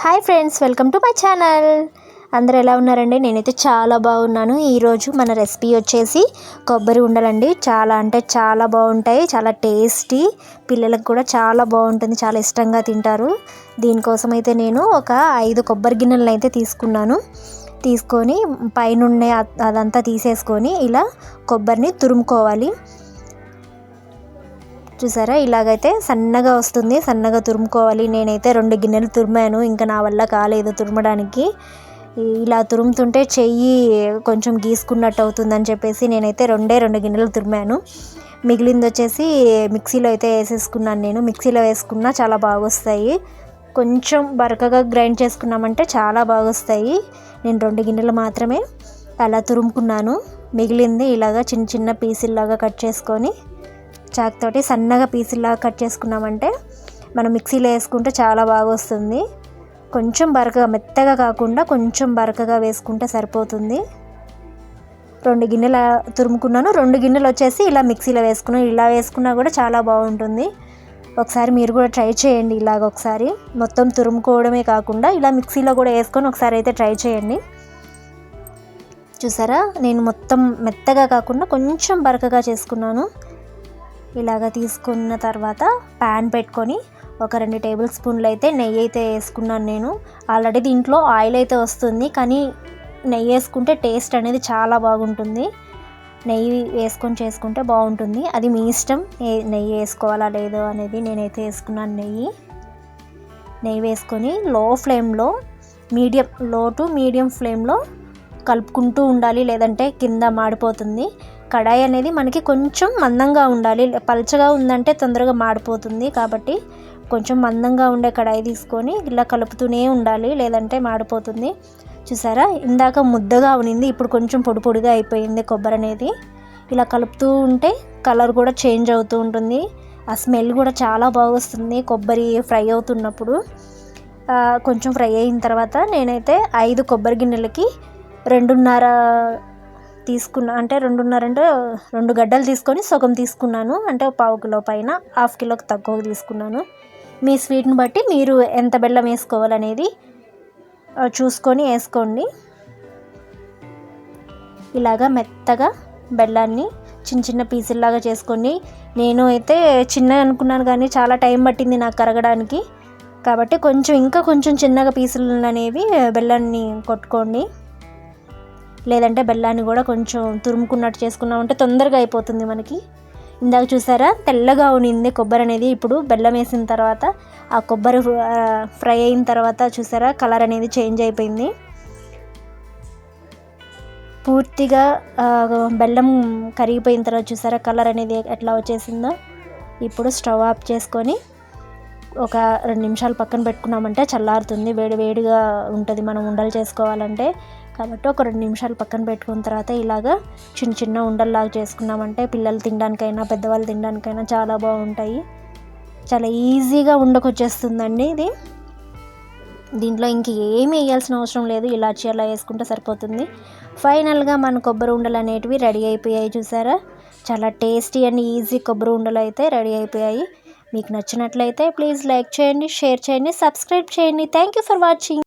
Hi friends welcome to my channel. అందరు ఎలా ఉన్నారండి? నేనైతే చాలా బాగున్నాను. ఈరోజు మన రెసిపీ వచ్చేసి కొబ్బరి ఉండలండి. చాలా అంటే చాలా బాగుంటాయి చాలా టేస్టీ. పిల్లలకు కూడా చాలా బాగుంటుంది చాలా ఇష్టంగా తింటారు. దీనికోసం అయితే నేను ఒక ఐదు కొబ్బరి గిన్నెలను అయితే తీసుకున్నాను. తీసుకొని పైన అదంతా తీసేసుకొని ఇలా కొబ్బరిని తురుముకోవాలి. చూసారా? ఇలాగైతే సన్నగా వస్తుంది. సన్నగా తురుముకోవాలి. నేనైతే రెండు గిన్నెలు తురిమాను. ఇంకా నా వల్ల కాలేదు తురమడానికి. ఇలా తురుముతుంటే చెయ్యి కొంచెం గీసుకున్నట్టు అవుతుందని చెప్పేసి నేనైతే రెండే రెండు గిన్నెలు తురిమాను. మిగిలింది వచ్చేసి మిక్సీలో అయితే వేసేసుకున్నాను నేను. మిక్సీలో వేసుకున్నా చాలా బాగొస్తాయి. కొంచెం బరకగా గ్రైండ్ చేసుకున్నామంటే చాలా బాగొస్తాయి. నేను రెండు గిన్నెలు మాత్రమే అలా తురుముకున్నాను. మిగిలింది ఇలాగా చిన్న చిన్న పీసుల్లాగా కట్ చేసుకొని చాక్ తోటి సన్నగా పీసుల్లాగా కట్ చేసుకున్నామంటే మనం మిక్సీలో వేసుకుంటే చాలా బాగా వస్తుంది కొంచెం బరకగా మెత్తగా కాకుండా కొంచెం బరకగా వేసుకుంటే సరిపోతుంది. రెండు గిన్నెలు తురుముకున్నాను. రెండు గిన్నెలు వచ్చేసి ఇలా మిక్సీలో వేసుకున్నాను ఇలా వేసుకున్నా కూడా చాలా బాగుంటుంది. ఒకసారి మీరు కూడా ట్రై చేయండి ఇలాగ ఒకసారి. మొత్తం తురుముకోవడమే కాకుండా ఇలా మిక్సీలో కూడా వేసుకొని ఒకసారి అయితే ట్రై చేయండి. చూసారా? నేను మొత్తం మెత్తగా కాకుండా కొంచెం బరకగా చేసుకున్నాను. ఇలాగ తీసుకున్న తర్వాత ప్యాన్ పెట్టుకొని ఒక రెండు టేబుల్ స్పూన్లు అయితే నెయ్యి అయితే వేసుకున్నాను నేను. ఆల్రెడీ దీంట్లో ఆయిల్ అయితే వస్తుంది కానీ నెయ్యి వేసుకుంటే టేస్ట్ అనేది చాలా బాగుంటుంది. నెయ్యి వేసుకొని చేసుకుంటే బాగుంటుంది. అది మీ ఇష్టం నెయ్యి వేసుకోవాలా లేదో అనేది నేనైతే వేసుకున్నాను నెయ్యి. నెయ్యి వేసుకొని లో ఫ్లేమ్లో మీడియం లో టు మీడియం ఫ్లేమ్లో కలుపుకుంటూ ఉండాలి లేదంటే కింద మాడిపోతుంది. కడాయి అనేది మనకి కొంచెం మందంగా ఉండాలి. పలచగా ఉందంటే తొందరగా మాడిపోతుంది కాబట్టి కొంచెం మందంగా ఉండే కడాయి తీసుకొని ఇలా కలుపుతూనే ఉండాలి. లేదంటే మాడిపోతుంది. చూసారా? ఇందాక ముద్దగా ఉనింది. ఇప్పుడు కొంచెం పొడి పొడిగా అయిపోయింది కొబ్బరి అనేది. ఇలా కలుపుతూ ఉంటే కలర్ కూడా చేంజ్ అవుతూ ఉంటుంది. ఆ స్మెల్ కూడా చాలా బాగొస్తుంది కొబ్బరి ఫ్రై అవుతున్నప్పుడు. కొంచెం ఫ్రై అయిన తర్వాత నేనైతే ఐదు కొబ్బరి గిన్నెలకి రెండున్నర తీసుకున్నా అంటే రెండున్నర అంటే రెండు గడ్డలు తీసుకొని సగం తీసుకున్నాను. అంటే పావు కిలో పైన హాఫ్ కిలోకి తక్కువ తీసుకున్నాను. మీ స్వీట్ని బట్టి మీరు ఎంత బెల్లం వేసుకోవాలనేది చూసుకొని వేసుకోండి. ఇలాగా మెత్తగా బెల్లాన్ని చిన్న చిన్న పీసుల్లాగా చేసుకొని నేను అయితే చిన్న అనుకున్నాను కానీ చాలా టైం పట్టింది నాకు కరగడానికి. కాబట్టి కొంచెం ఇంకా కొంచెం చిన్నగా పీసులు అనేవి బెల్లాన్ని కొట్టుకోండి. లేదంటే బెల్లాన్ని కూడా కొంచెం తురుముకున్నట్టు చేసుకున్నామంటే తొందరగా అయిపోతుంది మనకి. ఇందాక చూసారా? తెల్లగా ఉనింది కొబ్బరి అనేది. ఇప్పుడు బెల్లం వేసిన తర్వాత ఆ కొబ్బరి ఫ్రై అయిన తర్వాత చూసారా? కలర్ అనేది చేంజ్ అయిపోయింది. పూర్తిగా బెల్లం కరిగిపోయిన తర్వాత చూసారా? కలర్ అనేది ఎట్లా వచ్చేసిందో. ఇప్పుడు స్టవ్ ఆఫ్ చేసుకొని ఒక రెండు నిమిషాలు పక్కన పెట్టుకున్నామంటే చల్లారుతుంది. వేడి వేడిగా ఉంటుంది. మనం ఉండలు చేసుకోవాలంటే కాబట్టి ఒక రెండు నిమిషాలు పక్కన పెట్టుకున్న తర్వాత ఇలాగా చిన్న చిన్న ఉండల్లాగా చేసుకున్నామంటే పిల్లలు తినడానికైనా పెద్దవాళ్ళు తినడానికైనా చాలా బాగుంటాయి. చాలా ఈజీగా ఉండకొచ్చేస్తుందండి ఇది. దీంట్లో ఇంక ఏమి వేయాల్సిన అవసరం లేదు. ఇలాచి అలా వేసుకుంటే సరిపోతుంది. ఫైనల్గా మన కొబ్బరి ఉండలు అనేటివి రెడీ అయిపోయాయి చూసారా? చాలా టేస్టీ అండ్ ఈజీ కొబ్బరి ఉండలు అయితే రెడీ అయిపోయాయి. మీకు నచ్చినట్లయితే ప్లీజ్ లైక్ చేయండి షేర్ చేయండి సబ్స్క్రైబ్ చేయండి. Thank you for watching.